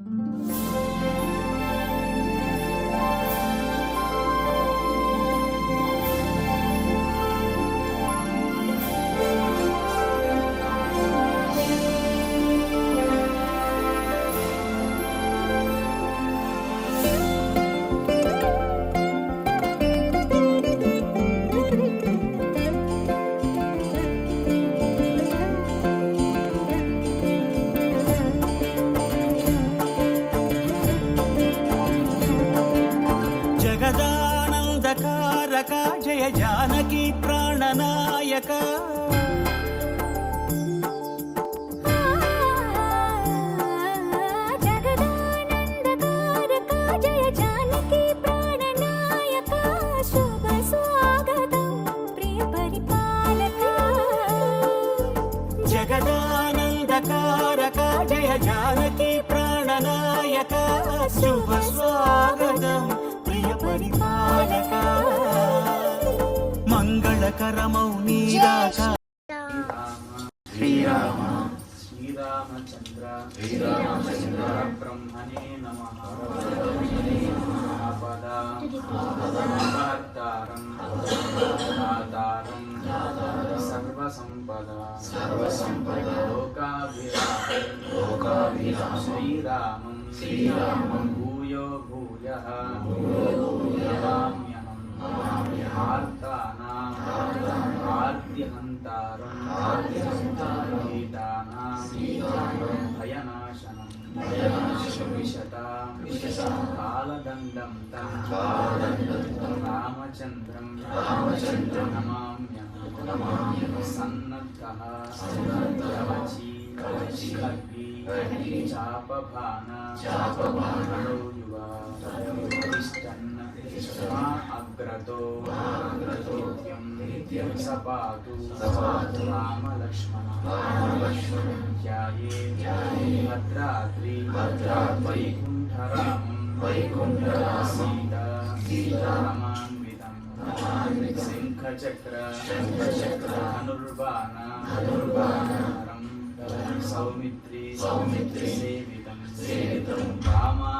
జగదానందకారక జయ జయ జానకి ప్రాణనాయక? జగదానందకారక జయ జానకి ప్రాణనాయక శుభ స్వాగతం ప్రియ పరిపాలక. మంగళకరమౌ నీరాక శ్రీరామ శ్రీరామచంద్ర శ్రీరామచంద్ర బ్రహ్మణే నమ ఆపద ఆపదార్తారం ఆధారం సర్వసంపద సర్వసంపద లోకాభిరామం లోకాభిరామం శ్రీరామం శ్రీరామం భూయో భూయ నమామ్యహం ఆర్తానాం ఆర్తిహంతారం గీతానాం భయనాశనం విశతాం కాలదండం తం రామచంద్రం నమామ్యహం సన్నద్ధః కవచి ఖడ్గి చాపభాన యువ అగ్రతో నిత్యం సపాతు రామలక్ష్మణ ధ్యాయే భద్రాద్రి వైకుంఠరామం సీతా రమాన్వితం శంఖచక్ర ధనుర్బాణ సౌమిత్రి సౌమిత్రి సేవితం సేవితం రామాంకస్థిత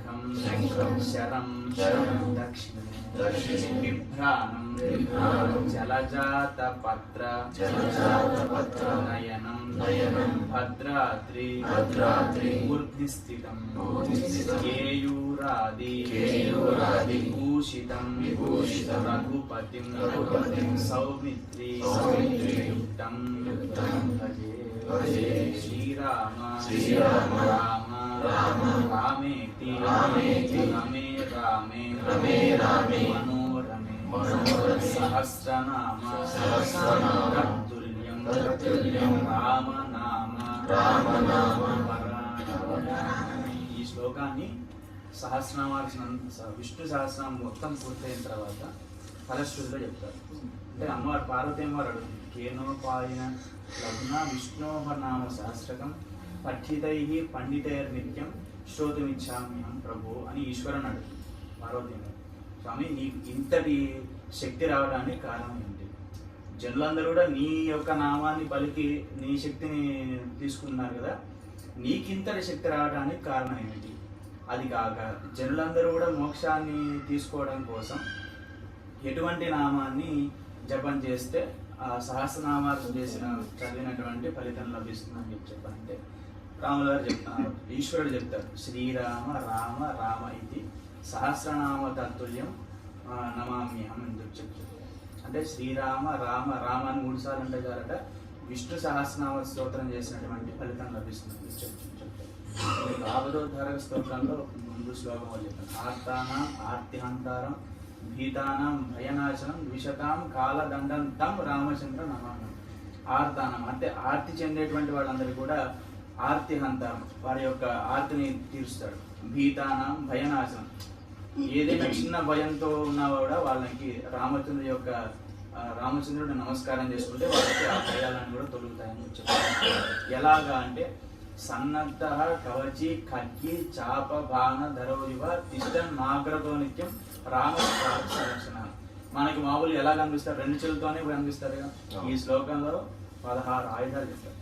శరం దక్షిణే బిభ్రాణం జలజాత పత్ర నయనం నయనం భద్రాద్రి భద్రాద్రి ఊర్ధ్ని స్థితం కేయూరాది కేయూరాది విభూషితం విభూషితం రఘుపతిం రఘుపతిం సౌమిత్రి సౌమిత్రి యుక్తం యుక్తం భజే భజే శ్రీరామ శ్రీరామ రామ రామ రామేతి రమే రామే రమే రామే మనోరమే మనోరమే సహస్రనామ సహస్రనామ తత్తుల్యం తత్తుల్యం రామ నామ రామ నామ ఈ శ్లోకాన్ని సహస్రనామార్చన విష్ణు సహస్రనామం మొత్తం పూర్తయిన తర్వాత ఫలశ్రుతిలో చెప్తారు. అంటే అమ్మవారు పార్వతి అమ్మవారు అడుగుతుంది కేనోపాయన లగ్న విష్ణోహ నామ సహస్రకం పఠితై పండితైర్ నిత్యం శ్రోతమిచ్చామ్యహం ప్రభు అని ఈశ్వరుని అడుగు పార్వతి స్వామి నీకు ఇంతటి శక్తి రావడానికి కారణం ఏంటి? జనులందరూ కూడా నీ యొక్క నామాన్ని పలికి నీ శక్తిని తీసుకున్నారు కదా. నీకింతటి శక్తి రావడానికి కారణం ఏమిటి అది కాక జనులందరూ కూడా మోక్షాన్ని తీసుకోవడం కోసం ఎటువంటి నామాన్ని జపం చేస్తే ఆ సహస్రనామాలు చేసిన చదివినటువంటి ఫలితం లభిస్తుందని చెప్పి చెప్పాలంటే రాముల గారు చెప్తున్నారు ఈశ్వరుడు చెప్తారు శ్రీరామ రామ రామ ఇది సహస్రనామ తత్తుల్యం నమామ్యహం ఎందుకు చెప్తారు? అంటే శ్రీరామ రామ రామ అని మూడు సార్లు అంటే చాలట విష్ణు సహస్రనామ స్తోత్రం చేసినటువంటి ఫలితం లభిస్తుంది చెప్తారు. ఆవరోద్ధారక స్తోత్రంలో ముందు శ్లోకం వాళ్ళు చెప్పారు ఆర్తానాం ఆర్తిహంతారం భీతానం భయనాశనం ద్విషతాం కాలదండం తం రామచంద్ర నమామి. ఆర్తానం అంటే ఆర్తి చెందేటువంటి వాళ్ళందరూ కూడా ఆర్తి హంత. వారి యొక్క ఆర్తిని తీరుస్తాడు. భీతానం భయనాశనం. ఏదైనా చిన్న భయంతో ఉన్నా కూడా వాళ్ళకి రామచంద్రుడి యొక్క రామచంద్రుడు నమస్కారం చేసుకుంటే వాళ్ళకి ఆ భయాలను కూడా తొలుగుతాయని చెప్పారు. ఎలాగా అంటే సన్నద్ధ కవచి ఖడ్గి చాప బాణ ధరవివ తిష్టన్ మాగ్రతో నిత్యం రామ సంరక్షణ. మనకి మామూలు ఎలా కనిపిస్తారు? రెండు చేతులతోనే కనిపిస్తారు కదా. ఈ శ్లోకంలో పదహారు ఆయుధాలు చెప్తారు.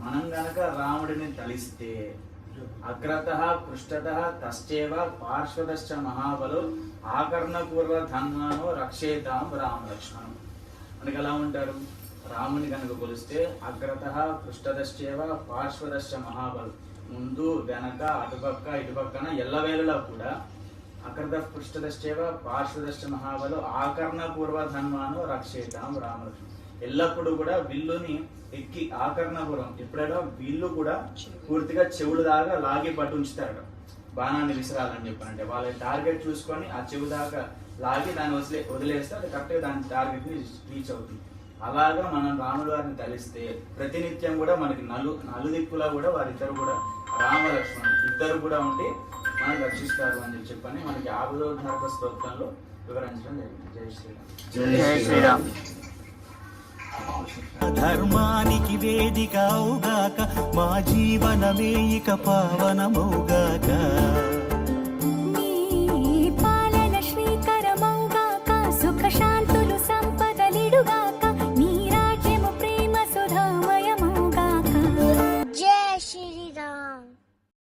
మనం గనక రాముడిని తలిస్తే అగ్రత పృష్ఠత తశ్చేవ పార్శ్వదశ్చ మహాబలు ఆకర్ణపూర్వ ధన్మాను రక్షేతాం రామ లక్ష్మణం. మనకి ఎలా ఉంటారు? రాముని కనుక కొలిస్తే అగ్రత పృష్ఠదశ్చేవ పార్శ్వదశ్చ మహాబలు ముందు వెనక అటుపక్క ఇటుపక్కన ఎల్లవేళలా కూడా అగ్రత పృష్ఠదశ్చేవ పార్శ్వదశ్చ మహాబలు ఆకర్ణపూర్వ ధన్వాను రక్షేతాం రామలక్ష్మణం ఎల్లప్పుడూ కూడా విల్లుని ఎక్కి ఆకర్ణపురం ఎప్పుడైనా వీళ్ళు కూడా పూర్తిగా చెవులు దాకా లాగి పట్టు ఉంచుతారట. బాణాన్ని విసిరాలని చెప్పానంటే వాళ్ళ టార్గెట్ చూసుకొని ఆ చెవు దాకా లాగి దాన్ని వదిలే వదిలేస్తే అది కరెక్ట్గా దాని టార్గెట్ని రీచ్ అవుతుంది. అలాగా మనం రాముడు వారిని తలిస్తే ప్రతినిత్యం కూడా మనకి నలు నలుదిక్కులా కూడా వారిద్దరు కూడా రామ లక్ష్మణ్ ఇద్దరు కూడా ఉండి మనం రక్షిస్తారు అని చెప్పని మనకి ఆబుధోద్ధారక స్తోత్రంలో వివరించడం జరిగింది. జై శ్రీరామ్. జై శ్రీరామ్. అధర్మానికి వేదిక అవుగాక మా జీవనమే ఇక పావనమౌగాక